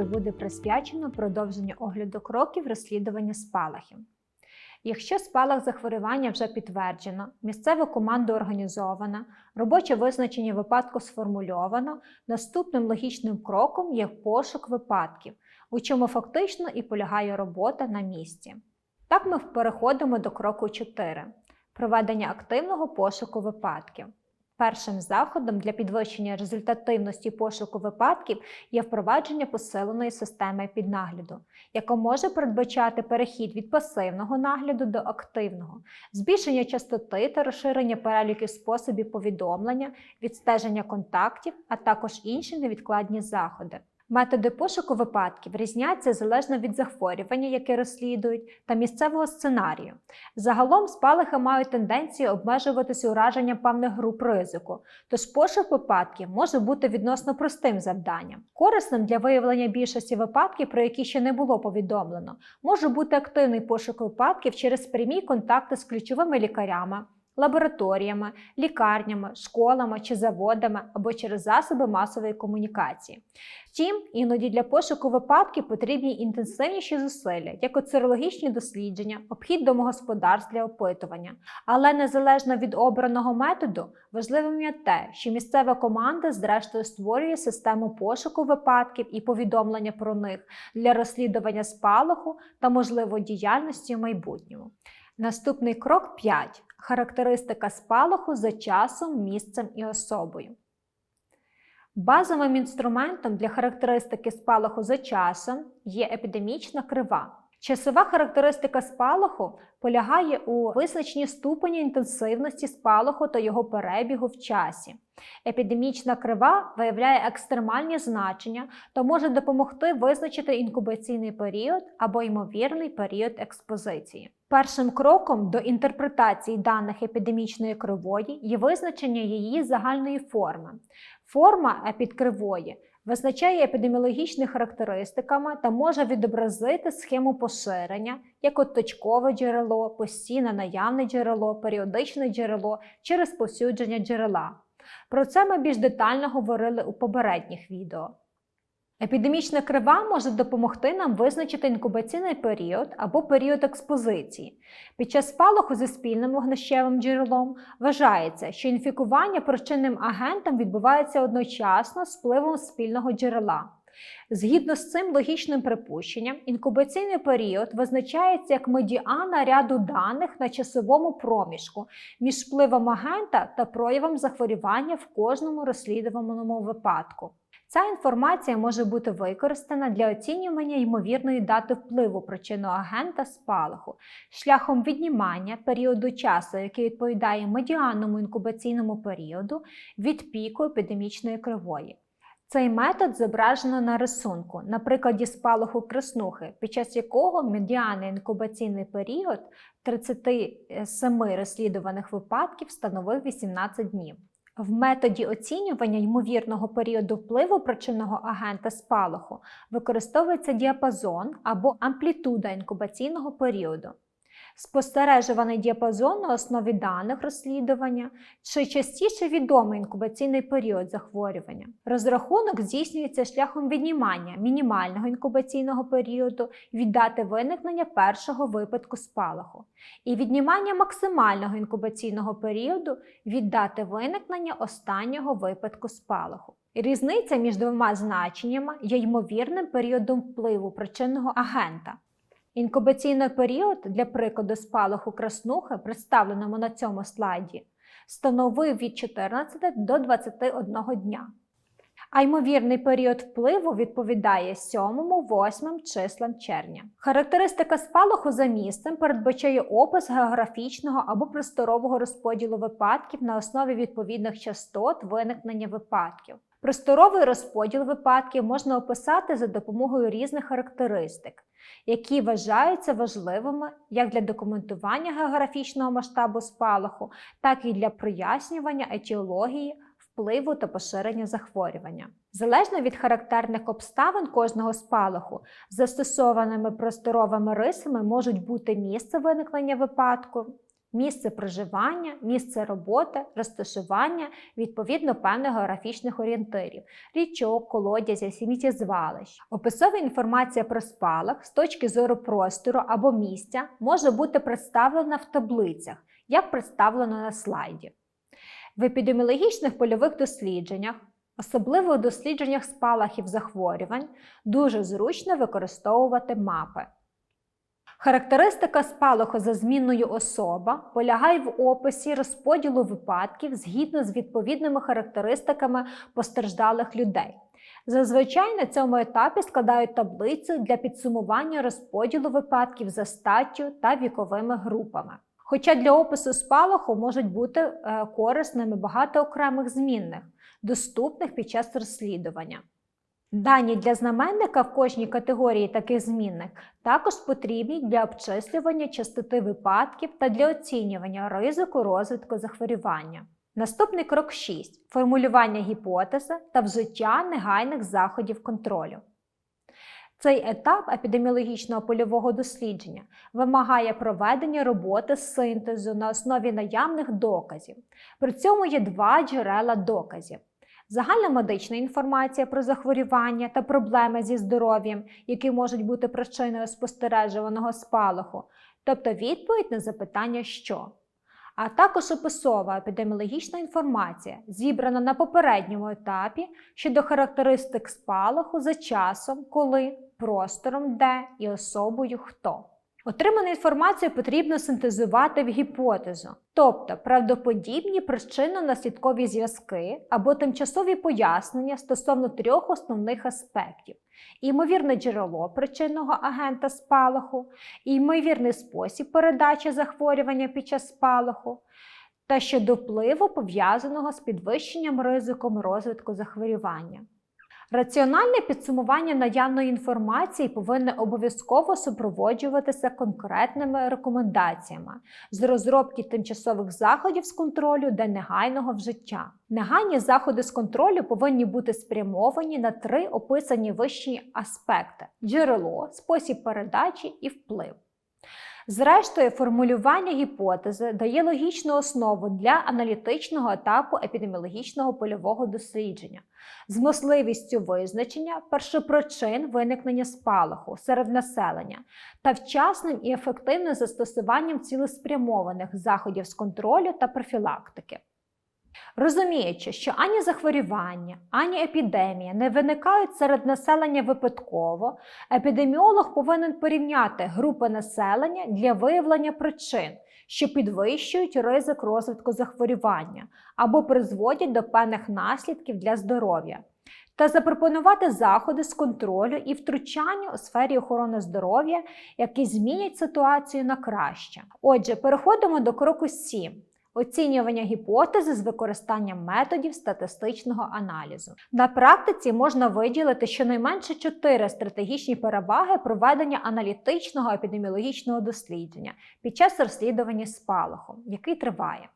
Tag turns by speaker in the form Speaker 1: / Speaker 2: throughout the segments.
Speaker 1: відео буде присвячено продовженню огляду кроків розслідування спалахів. Якщо спалах захворювання вже підтверджено, місцева команда організована, робоче визначення випадку сформульовано, наступним логічним кроком є пошук випадків, у чому фактично і полягає робота на місці. Так ми переходимо до кроку 4 проведення активного пошуку випадків. Першим заходом для підвищення результативності пошуку випадків є впровадження посиленої системи піднагляду, яка може передбачати перехід від пасивного нагляду до активного, збільшення частоти та розширення переліків способів повідомлення, відстеження контактів, а також інші невідкладні заходи. Методи пошуку випадків різняться залежно від захворювання, яке розслідують, та місцевого сценарію. Загалом спалахи мають тенденцію обмежуватися ураженням певних груп ризику, тож пошук випадків може бути відносно простим завданням. Корисним для виявлення більшості випадків, про які ще не було повідомлено, може бути активний пошук випадків через прямі контакти з ключовими лікарями лабораторіями, лікарнями, школами чи заводами або через засоби масової комунікації. Втім, іноді для пошуку випадків потрібні інтенсивніші зусилля, як от серологічні дослідження, обхід домогосподарств для опитування. Але незалежно від обраного методу, важливим є те, що місцева команда зрештою створює систему пошуку випадків і повідомлення про них для розслідування спалаху та можливо діяльності в майбутньому. Наступний крок 5. Характеристика спалаху за часом, місцем і особою. Базовим інструментом для характеристики спалаху за часом є епідемічна крива. Часова характеристика спалаху полягає у визначенні ступеня інтенсивності спалаху та його перебігу в часі. Епідемічна крива виявляє екстремальні значення та може допомогти визначити інкубаційний період або ймовірний період експозиції. Першим кроком до інтерпретації даних епідемічної кривої є визначення її загальної форми. Форма епідкривої визначає епідеміологічні характеристиками та може відобразити схему поширення, як от точкове джерело, постійне наявне джерело, періодичне джерело чи розповсюдження джерела. Про це ми більш детально говорили у попередніх відео. Епідемічна крива може допомогти нам визначити інкубаційний період або період експозиції. Під час спалаху зі спільним вогнищевим джерелом вважається, що інфікування причинним агентом відбувається одночасно з впливом спільного джерела. Згідно з цим логічним припущенням, інкубаційний період визначається як медіана ряду даних на часовому проміжку між впливом агента та проявом захворювання в кожному розслідуваному випадку. Ця інформація може бути використана для оцінювання ймовірної дати впливу причинного агента спалаху шляхом віднімання періоду часу, який відповідає медіанному інкубаційному періоду від піку епідемічної кривої. Цей метод зображено на рисунку, на прикладі спалаху краснухи, під час якого медіанний інкубаційний період 37 розслідуваних випадків становив 18 днів. В методі оцінювання ймовірного періоду впливу причинного агента спалаху використовується діапазон або амплітуда інкубаційного періоду спостережуваний діапазон на основі даних розслідування чи частіше відомий інкубаційний період захворювання. Розрахунок здійснюється шляхом віднімання мінімального інкубаційного періоду від дати виникнення першого випадку спалаху і віднімання максимального інкубаційного періоду від дати виникнення останнього випадку спалаху. Різниця між двома значеннями є ймовірним періодом впливу причинного агента. Інкубаційний період для прикладу спалаху краснухи, представленому на цьому слайді, становив від 14 до 21 дня. А ймовірний період впливу відповідає 7-8 числам червня. Характеристика спалаху за місцем передбачає опис географічного або просторового розподілу випадків на основі відповідних частот виникнення випадків. Просторовий розподіл випадків можна описати за допомогою різних характеристик, які вважаються важливими як для документування географічного масштабу спалаху, так і для прояснювання етіології, впливу та поширення захворювання. Залежно від характерних обставин кожного спалаху, застосованими просторовими рисами можуть бути місце виникнення випадку, місце проживання, місце роботи, розташування, відповідно певних географічних орієнтирів, річок, колодязів, сміттєзвалищ. Описова інформація про спалах з точки зору простору або місця може бути представлена в таблицях, як представлено на слайді. В епідеміологічних польових дослідженнях, особливо у дослідженнях спалахів захворювань, дуже зручно використовувати мапи. Характеристика спалаху за змінною особа полягає в описі розподілу випадків згідно з відповідними характеристиками постраждалих людей. Зазвичай на цьому етапі складають таблицю для підсумування розподілу випадків за статтю та віковими групами. Хоча для опису спалаху можуть бути е, корисними багато окремих змінних, доступних під час розслідування. Дані для знаменника в кожній категорії таких змінних також потрібні для обчислювання частоти випадків та для оцінювання ризику розвитку захворювання. Наступний крок 6 формулювання гіпотези та вжиття негайних заходів контролю. Цей етап епідеміологічного польового дослідження вимагає проведення роботи з синтезу на основі наявних доказів. При цьому є два джерела доказів. Загальна медична інформація про захворювання та проблеми зі здоров'ям, які можуть бути причиною спостережуваного спалаху, тобто відповідь на запитання що. А також описова епідеміологічна інформація, зібрана на попередньому етапі щодо характеристик спалаху за часом, коли, простором, де і особою хто. Отриману інформацію потрібно синтезувати в гіпотезу, тобто правдоподібні причинно-наслідкові зв'язки або тимчасові пояснення стосовно трьох основних аспектів: ймовірне джерело причинного агента спалаху, ймовірний спосіб передачі захворювання під час спалаху, та щодо впливу пов'язаного з підвищенням ризиком розвитку захворювання. Раціональне підсумування наявної інформації повинне обов'язково супроводжуватися конкретними рекомендаціями з розробки тимчасових заходів з контролю для негайного вжиття. Негайні заходи з контролю повинні бути спрямовані на три описані вищі аспекти: джерело, спосіб передачі і вплив. Зрештою, формулювання гіпотези дає логічну основу для аналітичного етапу епідеміологічного польового дослідження з можливістю визначення першопричин виникнення спалаху серед населення та вчасним і ефективним застосуванням цілеспрямованих заходів з контролю та профілактики. Розуміючи, що ані захворювання, ані епідемія не виникають серед населення випадково, епідеміолог повинен порівняти групи населення для виявлення причин, що підвищують ризик розвитку захворювання або призводять до певних наслідків для здоров'я. Та запропонувати заходи з контролю і втручання у сфері охорони здоров'я, які змінять ситуацію на краще. Отже, переходимо до кроку 7 оцінювання гіпотези з використанням методів статистичного аналізу. На практиці можна виділити щонайменше чотири стратегічні переваги проведення аналітичного епідеміологічного дослідження під час розслідування спалаху, який триває.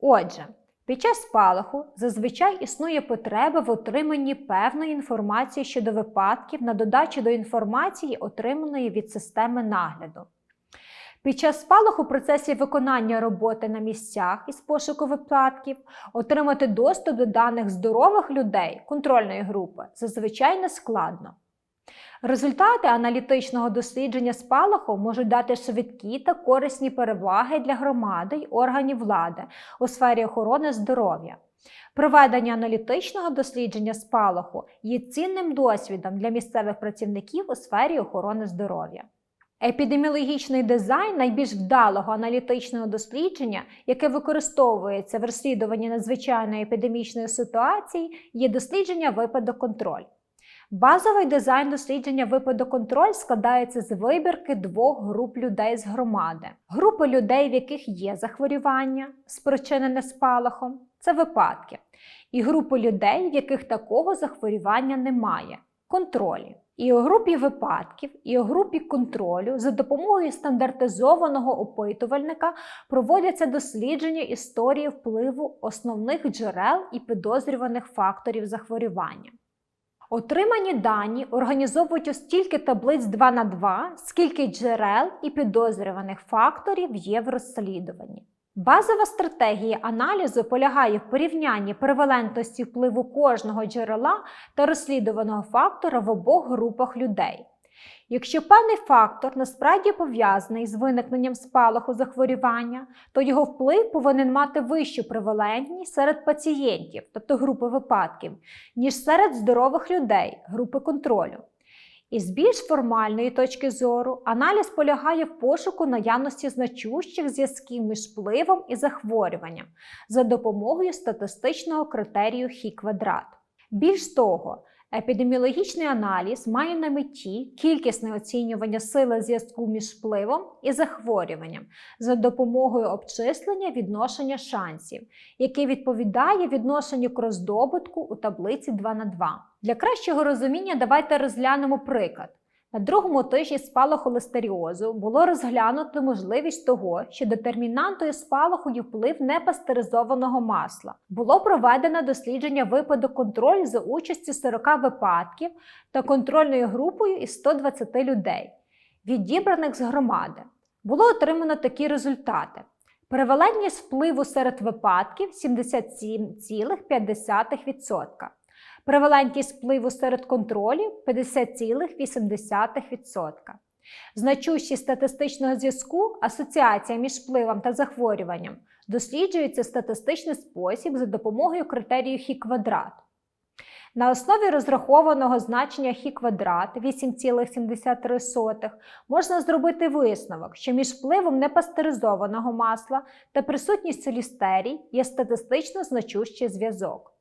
Speaker 1: Отже, під час спалаху зазвичай існує потреба в отриманні певної інформації щодо випадків на додачу до інформації, отриманої від системи нагляду. Під час спалаху у процесі виконання роботи на місцях із пошуку випадків отримати доступ до даних здорових людей контрольної групи зазвичай не складно. Результати аналітичного дослідження спалаху можуть дати швидкі та корисні переваги для громади й органів влади у сфері охорони здоров'я. Проведення аналітичного дослідження спалаху є цінним досвідом для місцевих працівників у сфері охорони здоров'я. Епідеміологічний дизайн найбільш вдалого аналітичного дослідження, яке використовується в розслідуванні надзвичайної епідемічної ситуації, є дослідження випадок-контроль. Базовий дизайн дослідження випадок-контроль складається з вибірки двох груп людей з громади. Групи людей, в яких є захворювання, спричинене спалахом це випадки, і групи людей, в яких такого захворювання немає контролі. І у групі випадків, і у групі контролю за допомогою стандартизованого опитувальника проводяться дослідження історії впливу основних джерел і підозрюваних факторів захворювання. Отримані дані організовують у стільки таблиць 2 на 2, скільки джерел і підозрюваних факторів є в розслідуванні. Базова стратегія аналізу полягає в порівнянні превалентності впливу кожного джерела та розслідуваного фактора в обох групах людей. Якщо певний фактор насправді пов'язаний з виникненням спалаху захворювання, то його вплив повинен мати вищу превалентність серед пацієнтів, тобто групи випадків, ніж серед здорових людей, групи контролю. Із більш формальної точки зору аналіз полягає в пошуку наявності значущих зв'язків між впливом і захворюванням за допомогою статистичного критерію хі квадрат. Більш того, епідеміологічний аналіз має на меті кількісне оцінювання сили зв'язку між впливом і захворюванням за допомогою обчислення відношення шансів, яке відповідає відношенню кроздобутку у таблиці 2 на 2. Для кращого розуміння давайте розглянемо приклад. На другому тижні спалаху листеріозу було розглянуто можливість того, що детермінантою спалаху є вплив непастеризованого масла. Було проведено дослідження випадок контролю за участю 40 випадків та контрольною групою із 120 людей, відібраних з громади. Було отримано такі результати. Превалентність впливу серед випадків 77,5%. Превалентність впливу серед контролів 50,8%. Значущість статистичного зв'язку асоціація між впливом та захворюванням досліджується в статистичний спосіб за допомогою критерію хі квадрат. На основі розрахованого значення хі квадрат 8,73 можна зробити висновок, що між впливом непастеризованого масла та присутністю лістерій є статистично значущий зв'язок.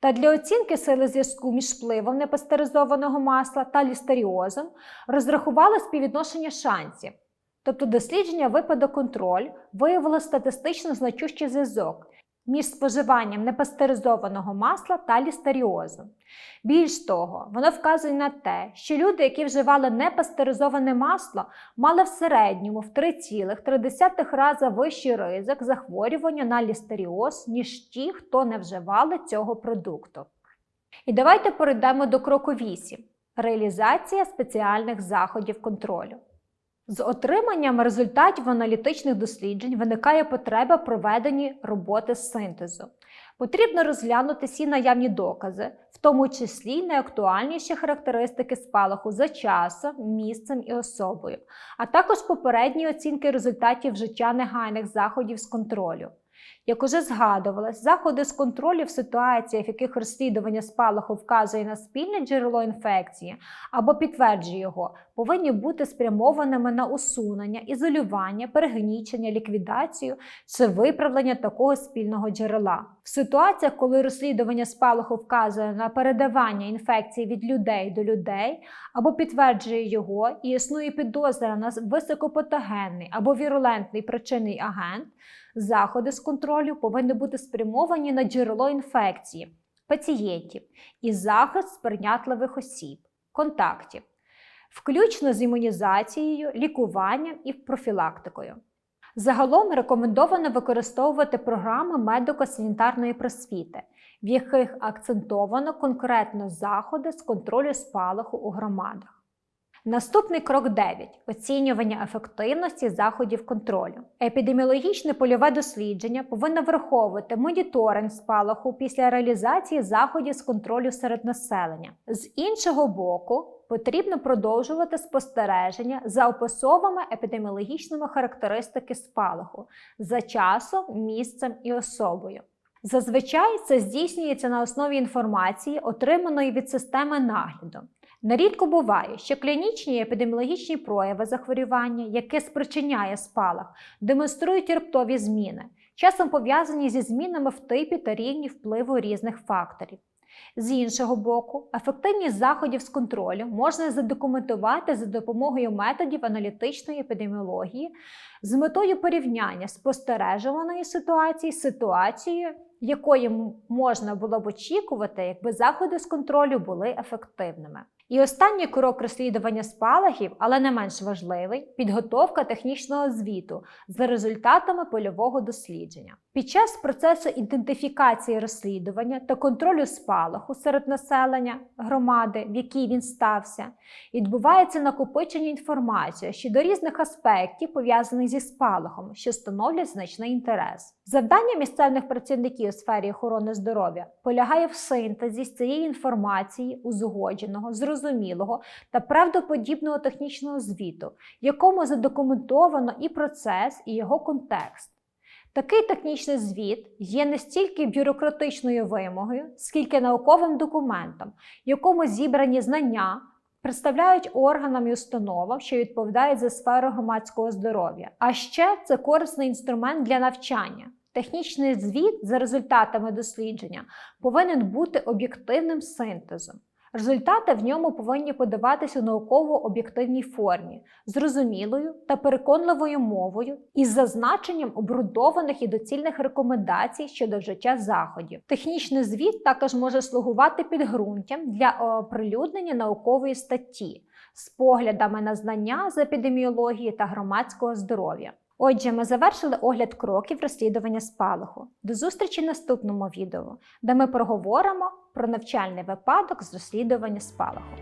Speaker 1: Та для оцінки сили зв'язку між впливом непастеризованого масла та лістеріозом розрахували співвідношення шансів. Тобто дослідження випадок контроль виявило статистично значущий зв'язок між споживанням непастеризованого масла та лістеріозу. Більш того, воно вказує на те, що люди, які вживали непастеризоване масло, мали в середньому в 3,3 рази вищий ризик захворювання на лістеріоз, ніж ті, хто не вживали цього продукту. І давайте перейдемо до кроку 8 реалізація спеціальних заходів контролю. З отриманням результатів аналітичних досліджень виникає потреба проведення роботи з синтезу. Потрібно розглянути всі наявні докази, в тому числі найактуальніші характеристики спалаху за часом, місцем і особою, а також попередні оцінки результатів вжиття негайних заходів з контролю. Як уже згадувалось, заходи з контролю в ситуаціях, в яких розслідування спалаху вказує на спільне джерело інфекції або підтверджує його, повинні бути спрямованими на усунення, ізолювання, перегнічення, ліквідацію чи виправлення такого спільного джерела. В ситуаціях, коли розслідування спалаху вказує на передавання інфекції від людей до людей або підтверджує його і існує підозра на високопатогенний або вірулентний причинний агент. Заходи з контролю повинні бути спрямовані на джерело інфекції, пацієнтів і захист сприйнятливих осіб, контактів, включно з імунізацією, лікуванням і профілактикою. Загалом рекомендовано використовувати програми медико-санітарної просвіти, в яких акцентовано конкретно заходи з контролю спалаху у громадах. Наступний крок 9 оцінювання ефективності заходів контролю. Епідеміологічне польове дослідження повинно враховувати моніторинг спалаху після реалізації заходів з контролю серед населення. З іншого боку, потрібно продовжувати спостереження за описовими епідеміологічними характеристики спалаху за часом, місцем і особою. Зазвичай це здійснюється на основі інформації, отриманої від системи нагляду. Нерідко буває, що клінічні і епідеміологічні прояви захворювання, яке спричиняє спалах, демонструють раптові зміни, часом пов'язані зі змінами в типі та рівні впливу різних факторів. З іншого боку, ефективність заходів з контролю можна задокументувати за допомогою методів аналітичної епідеміології з метою порівняння спостережуваної ситуації з ситуацією, якої можна було б очікувати, якби заходи з контролю були ефективними. І останній крок розслідування спалахів, але не менш важливий підготовка технічного звіту за результатами польового дослідження. Під час процесу ідентифікації розслідування та контролю спалаху серед населення громади, в якій він стався, відбувається накопичення інформації щодо різних аспектів, пов'язаних зі спалахом, що становлять значний інтерес. Завдання місцевих працівників у сфері охорони здоров'я полягає в синтезі з цієї інформації узгодженого, зрозумілого та правдоподібного технічного звіту, в якому задокументовано і процес, і його контекст. Такий технічний звіт є не стільки бюрократичною вимогою, скільки науковим документом, в якому зібрані знання представляють органам і установам, що відповідають за сферу громадського здоров'я. А ще це корисний інструмент для навчання. Технічний звіт за результатами дослідження повинен бути об'єктивним синтезом. Результати в ньому повинні подаватися у науково-об'єктивній формі, зрозумілою та переконливою мовою із зазначенням обґрунтованих і доцільних рекомендацій щодо вжиття заходів. Технічний звіт також може слугувати підґрунтям для оприлюднення наукової статті з поглядами на знання з епідеміології та громадського здоров'я. Отже, ми завершили огляд кроків розслідування спалаху. До зустрічі в наступному відео, де ми проговоримо про навчальний випадок з розслідування спалаху.